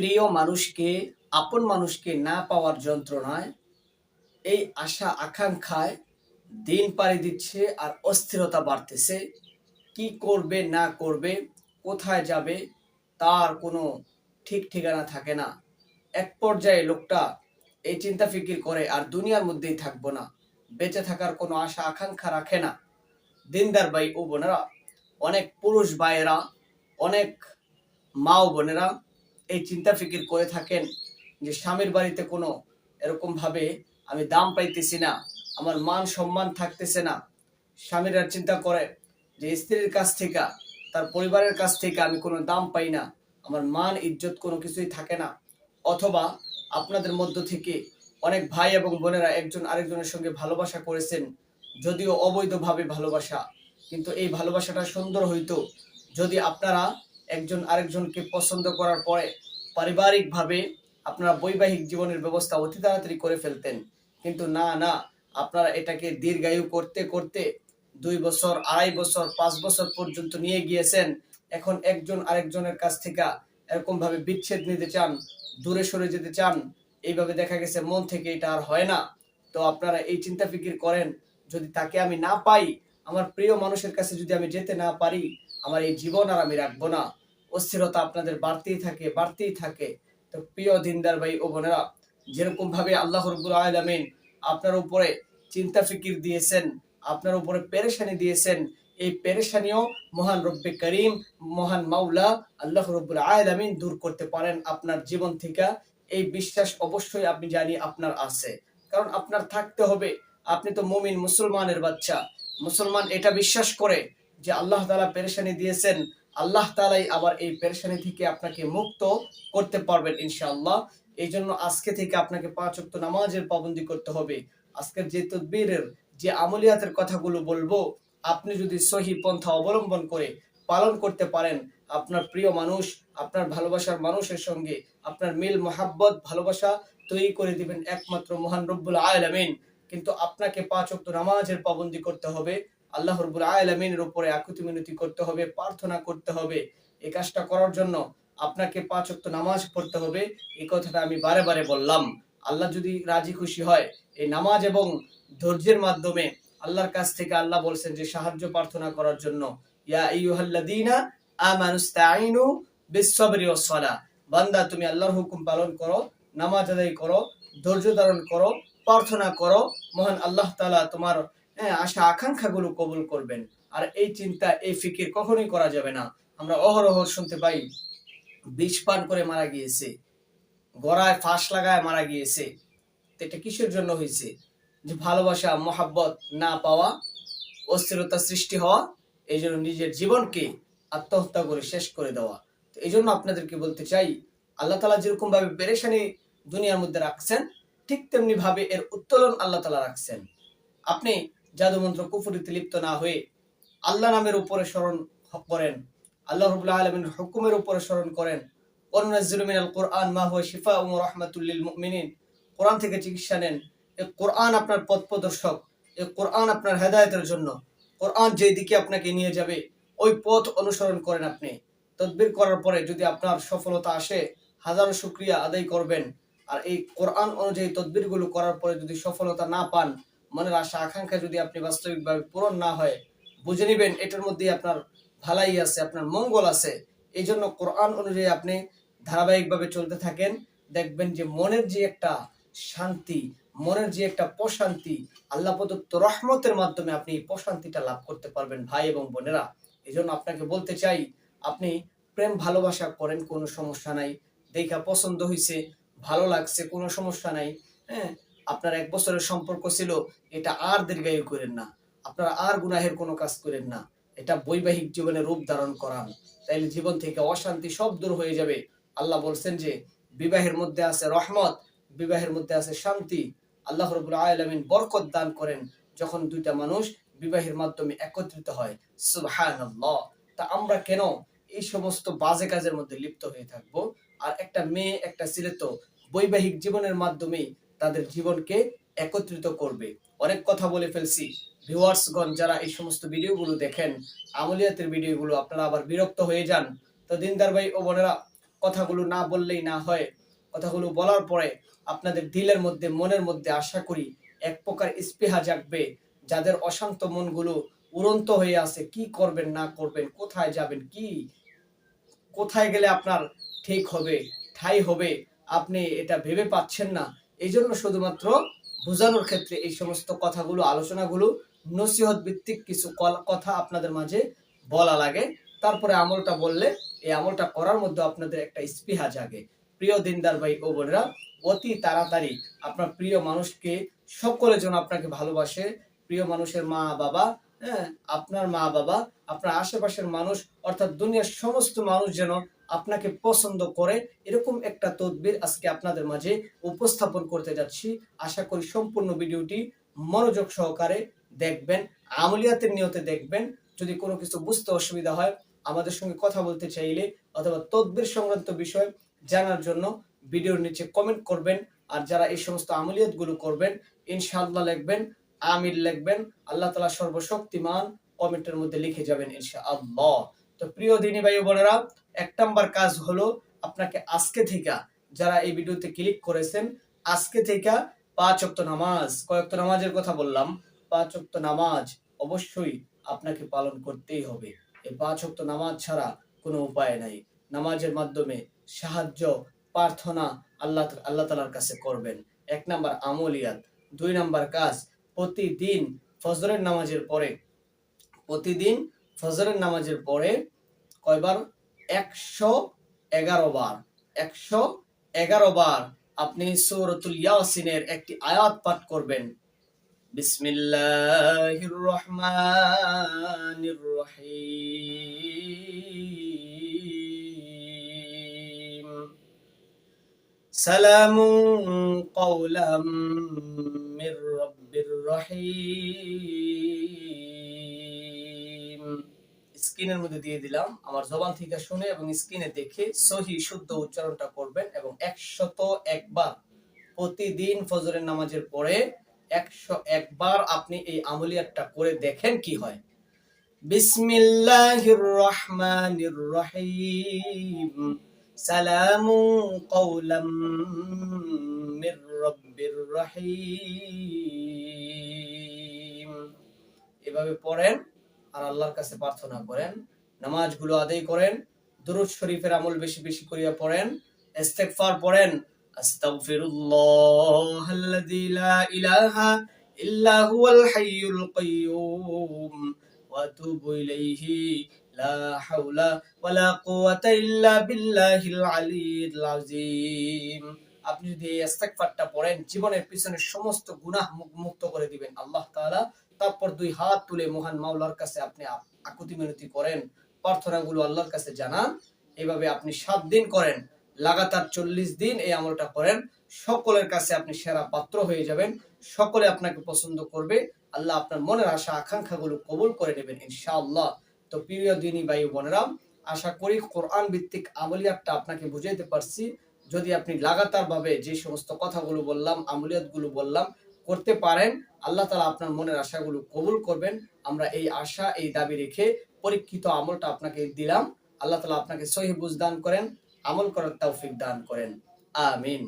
প্রিয় মানুষকে, আপন মানুষকে না পাওয়ার যন্ত্রণায় এই আশা আকাঙ্ক্ষায় দিন পাড়ি দিচ্ছে আর অস্থিরতা বাড়তেছে। কি করবে, না করবে, কোথায় যাবে, তার কোনো ঠিক ঠিকানা থাকে না। এক পর্যায়ে লোকটা এই চিন্তা ফিকির করে আর দুনিয়ার মধ্যেই থাকব না। বেঁচে থাকার কোনো আশা আকাঙ্ক্ষা রাখে না। দিনদার ভাই ও বোনেরা, অনেক পুরুষ ভাইয়েরা, অনেক মা ও বোনেরা এই চিন্তা ফিকির করে থাকেন যে স্বামীর বাড়িতে কোনো এরকম ভাবে আমি দাম পাইতেছি না, আমার মান সম্মান থাকতেছে না। স্বামীরা চিন্তা করে যে স্ত্রীর কাছ থেকে, তার পরিবারের কাছ থেকে আমি কোনো দাম পাই না, আমার মান, ইজ্জত কোনো কিছুই থাকে না। অথবা আপনাদের মধ্য থেকে অনেক ভাই এবং বোনেরা একজন আরেকজনের সঙ্গে ভালোবাসা করেছেন, যদিও অবৈধভাবে ভালোবাসা। কিন্তু এই ভালোবাসাটা সুন্দর হইতো যদি আপনারা একজন আরেকজনকে পছন্দ করার পরে পারিবারিকভাবে আপনারা বৈবাহিক জীবনের ব্যবস্থা অতি তাড়াতাড়ি করে ফেলতেন। কিন্তু না না, আপনারা এটাকে দীর্ঘায়ু করতে করতে দুই বছর, আড়াই বছর, পাঁচ বছর পর্যন্ত নিয়ে গিয়েছেন। এখন একজন আরেকজনের কাছ থেকে এরকম ভাবে বিচ্ছেদ নিতে চান, দূরে সরে যেতে চান, এইভাবে দেখা গেছে মন থেকে এটা আর হয় না। তো আপনারা এই চিন্তা ফিকির করেন, যদি তাকে আমি না পাই, আমার প্রিয় মানুষের কাছে যদি আমি যেতে না পারি, আমার এই জীবন আর আমি রাখব না। অস্থিরতা আপনাদের বাড়তেই থাকে বাড়তেই থাকে। তো প্রিয় দিনদার ভাই ও বোনেরা যেরকম ভাবে আল্লাহ রব্বুল আলমিন আপনার উপরে চিন্তা ফিকির দিয়েছেন, আপনার উপরে পেরেশানি দিয়েছেন, এই পেরেশানিও মহান রব্বে করিম, মহান মাওলা আল্লাহ রব্বুল আলমিন দূর করতে পারেন আপনার জীবন থেকে। এই বিশ্বাস অবশ্যই আপনি জানি আপনার আছে। কারণ আপনার থাকতে হবে। আপনি তো মুমিন, মুসলমানের বাচ্চা। মুসলমান এটা বিশ্বাস করে যে আল্লাহ তালা পেরেশানি দিয়েছেন আল্লাহ তালাই আবার এই পেরেশানি থেকে আপনাকে মুক্ত করতে পারবেন ইনশাআল্লাহ। এই জন্য আজকে থেকে আপনাকে পাঁচ অক্ত নামাজের পাবন্দি করতে হবে। আজকের যে তদবিরের, যে আমলিয়াতের কথাগুলো বলব, আপনি যদি সহি পন্থা অবলম্বন করে পালন করতে পারেন, আপনার প্রিয় মানুষ, আপনার ভালোবাসার মানুষের সঙ্গে আপনার মিল, মোহাব্বত, ভালোবাসা তৈরি করে দিবেন একমাত্র মহান রব্বুল আলমিন। কিন্তু আপনাকে পাঁচ অক্ত নামাজের পাবন্দি করতে হবে। আল্লাহ আলমিনের উপরে আকুতি মিনতি করতে হবে, প্রার্থনা করতে হবে। এই কাজটা করার জন্য আপনাকে পাঁচ অক্ত নামাজ পড়তে হবে। এই কথাটা আমি বারে বারে বললাম। আল্লাহ যদি রাজি খুশি হয়, এই নামাজ এবং ধৈর্যের মাধ্যমে আল্লাহর কাছ থেকে আল্লাহ বলছেন যে, সাহায্য প্রার্থনা করার জন্য, ইয়া বান্দা, তুমি আল্লাহর হুকুম পালন করো, নামাজ আদায় করো, ধৈর্য ধারণ করো, প্রার্থনা করো। মহান আল্লাহ তাআলা তোমার আশা আকাঙ্ক্ষাগুলো কবুল করবেন। আর এই চিন্তা, এই ফিকির কখনোই করা যাবে না। আমরা অহরহ শুনতে পাই, বিষ পান করে মারা গিয়েছে। গড়ায় ফাঁস লাগায় মারা গিয়েছে। এটা কিসের জন্য হয়েছে? যে ভালোবাসা, মহাব্বত না পাওয়া, অস্থিরতা সৃষ্টি হওয়া, এই জন্য নিজের জীবনকে আত্মহত্যা করে শেষ করে দেওয়া। তো এই জন্য আপনাদেরকে বলতে চাই, আল্লাহ তালা যেরকম ভাবে পেরেশানি দুনিয়ার মধ্যে রাখছেন, ঠিক তেমনি ভাবে এর উত্তোলন আল্লাহ তালা রাখছেন। আপনি জাদুমন্ত্র কুফুরিতে লিপ্ত না হয়ে আল্লাহ নামের উপরে স্মরণ করেন। আল্লাহ রবুল্লাহ আলমিনের হুকুমের উপরে স্মরণ করেন। অনুনাজ্জিলু মিনাল কোরআন মা হুয়া শিফা ও রাহমাতুল্লিল মুমিনিন। কোরআন থেকে চিকিৎসা নেন। এই কোরআন আপনার পথ প্রদর্শক। এই কোরআন আপনার হেদায়েতের জন্য। কোরআন যেই দিকে আপনাকে নিয়ে যাবে, ওই পথ অনুসরণ করেন আপনি। তদবির করার পরে যদি আপনার সফলতা আসে, হাজারো শুক্রিয়া আদায় করবেন। আর এই কোরআন অনুযায়ী তদবিরগুলো করার পরে যদি সফলতা না পান মনের আশা, আকাঙ্ক্ষা যদি আপনি বাস্তবিকভাবে পূরণ না হয়, বুঝে নেবেন, এটার মধ্যে আপনার ভালাই আছে, আপনার মঙ্গল আছে। এই জন্য কোরআন অনুযায়ী আপনি ধারাবাহিকভাবে চলতে থাকেন। দেখবেন যে মনের যে একটা শান্তি, মনের যে একটা প্রশান্তি, আল্লাহ প্রদত্ত রহমতের মাধ্যমে আপনি এই প্রশান্তিটা লাভ করতে পারবেন ভাই এবং বোনেরা। এই জন্য আপনাকে বলতে চাই, আপনি প্রেম, ভালোবাসা করেন, কোনো সমস্যা নাই। দেখা পছন্দ হয়েছে ভালো লাগছে, কোনো সমস্যা নাই হ্যাঁ? আপনার এক বছরের সম্পর্ক ছিল, এটা আর দীর্ঘায়ু করেন না। আপনারা আর গুনাহের কোনো কাজ করেন না। এটা বৈবাহিক জীবনে রূপ ধারণ করান। তাইলে জীবন থেকে অশান্তি সব দূর হয়ে যাবে। আল্লাহ বলছেন যে, বিবাহের মধ্যে আছে রহমত, বিবাহের মধ্যে আছে শান্তি। আল্লাহ রবুল আলমিন বরকত দান করেন যখন দুইটা মানুষ বিবাহের মাধ্যমে একত্রিত হয়। সুবহানাল্লাহ। তা আমরা কেন এই সমস্ত বাজে কাজের মধ্যে লিপ্ত হয়ে থাকব? আর একটা মেয়ে, একটা ছেলে তো বৈবাহিক জীবনের মাধ্যমেই তাদের জীবনকে একত্রিত করবে। অনেক কথা বলে ফেলছি। ভিউয়ার্সগণ, যারা এই সমস্ত ভিডিওগুলো দেখেন, আমলিয়াতের ভিডিওগুলো, আপনারা আবার বিরক্ত হয়ে যান। তো দিনদার ভাই ও বোনেরা, কথাগুলো না বললেই না হয়। কথাগুলো বলার পরে আপনাদের দিলের মধ্যে, মনের মধ্যে আশা করি এক প্রকার স্পৃহা জাগবে। যাদের অশান্ত মনগুলো উড়ন্ত হয়ে আছে, কি করবেন, না করবেন, কোথায় যাবেন, কি, কোথায় গেলে আপনার ঠিক হবে, ঠাই হবে, আপনি এটা ভেবে পাচ্ছেন না। এই জন্য শুধুমাত্র বোঝানোর ক্ষেত্রে এই সমস্ত কথাগুলো, আলোচনাগুলো, নসিহত ভিত্তিক কিছু কথা আপনাদের মাঝে বলা লাগে। তারপরে আমলটা বললে, এই আমলটা করার মধ্যে আপনাদের একটা স্পৃহা জাগে। প্রিয় দিনদার ভাই ও বোনেরা, অতি তাড়াতাড়ি আপনার প্রিয় মানুষকে সকলে যেন আপনাকে ভালোবাসে। প্রিয় মানুষের মা বাবা হ্যাঁ আপনার মা বাবা, আপনার আশেপাশের মানুষ, অর্থাৎ দুনিয়ার সমস্ত মানুষ যেন আপনাকে পছন্দ করে, এরকম একটা তদবির আজকে আপনাদের মাঝে উপস্থাপন করতে যাচ্ছি। আশা করি সম্পূর্ণ ভিডিওটি মনোযোগ সহকারে দেখবেন, আমলিয়াতের নিয়তে দেখবেন। যদি কোনো কিছু বুঝতে অসুবিধা হয়, আমাদের সঙ্গে কথা বলতে চাইলে অথবা তদবির সংক্রান্ত বিষয় জানার জন্য ভিডিওর নিচে কমেন্ট করবেন। আর যারা এই সমস্ত আমলিয়াতগুলো করবেন, ইনশাআল্লাহ লিখবেন আমির লিখবেন, আল্লাহ তালা সর্বশক্তিমান কমেন্টের মধ্যে লিখে যাবেন ইনশাআল্লাহ। তো প্রিয় দিনী ভাই বোনেরা এক নাম্বার কাজ হলো আপনাকে আজকে থেকে যারা এই ভিডিওতে ক্লিক করেছেন, আজকে থেকে পাঁচ অক্ত নামাজ কয়েকটা নামাজের কথা বললাম, পাঁচ অক্ত নামাজ অবশ্যই আপনাকে পালন করতেই হবে। এই পাঁচ অক্ত নামাজ ছাড়া কোনো উপায় নাই। নামাজের মাধ্যমে সাহায্য, প্রার্থনা আল্লাহ আল্লাহ তালার কাছে করবেন। এক নাম্বার আমলিয়াত। দুই নাম্বার কাজ, প্রতিদিন ফজরের নামাজের পরে, প্রতিদিন ফজরের নামাজের পরে কয়বার? একশো এগারো বার, একশো এগারো বার আপনি সৌরতুল ইয়াসিনের একটি আয়াত পাঠ করবেন। বিসমিল্লাহির রহমানির রহিম সালাম কওলাম মির রব্বির রহিম। স্ক্রিনের মধ্যে দিয়ে দিলাম। আমার জবান থেকে শুনে এবং স্ক্রিনে দেখে সহি, শুদ্ধ উচ্চারণটা করবেন এবং একশত একবার প্রতিদিন ফজরের নামাজের পরে একশো একবার আপনি এই আমলিয়াতটা করে দেখেন কি হয়। বিসমিল্লাহির রহমানির রহিম সালামু কওলাম মির রব্বির রহিম এভাবে পড়েন। আর আল্লাহর কাছে প্রার্থনা করেন। নামাজগুলো আদায় করেন, দুরুদ শরীফের আমল বেশি বেশি করিয়া পড়েন, ইস্তেগফার পড়েন আস্তাগফিরুল্লাহ আল্লাযী লা ইলাহা ইল্লা হুয়াল হাইয়ুল কাইয়্যুম ওয়া আতুবু ইলাইহি, লা হাওলা ওয়ালা কুওয়াতা ইল্লা বিল্লাহিল আলিয়্যিল আযীম। আপনি যদি এই ইস্তেগফারটা পড়েন, জীবনের পিছনের সমস্ত গুনাহ মুক্ত করে দিবেন আল্লাহ তাআলা। তারপর দুই হাত তুলে মহান মাওলার কাছে আপনি আকুতি মিনতি করেন, প্রার্থনাগুলো আল্লাহর কাছে জানান। এইভাবে আপনি সাত দিন করেন, লাগাতার চল্লিশ দিন এই আমলটা করেন। সকলের কাছে আপনি সেরা পাত্র হয়ে যাবেন, সকলে আপনাকে পছন্দ করবে। আল্লাহ আপনার মনের আশা, আকাঙ্ক্ষাগুলো কবুল করে নেবেন ইনশাআল্লাহ। তো প্রিয় দিনী ভাই ও বোনেরা, আশা করি কোরআন ভিত্তিক আমলিয়াতটা আপনাকে বুঝাইতে পারছি। যদি আপনি লাগাতারভাবে যে সমস্ত কথাগুলো বললাম, আমলিয়াতগুলো বললাম, করতে পারেন, আল্লাহ তালা আপনার মনের আশাগুলো কবুল করবেন। আমরা এই আশা, এই দাবি রেখে পরীক্ষিত আমলটা আপনাকে দিলাম। আল্লাহ তালা আপনাকে সহি বুঝ দান করেন, আমল করার তৌফিক দান করেন। আমিন।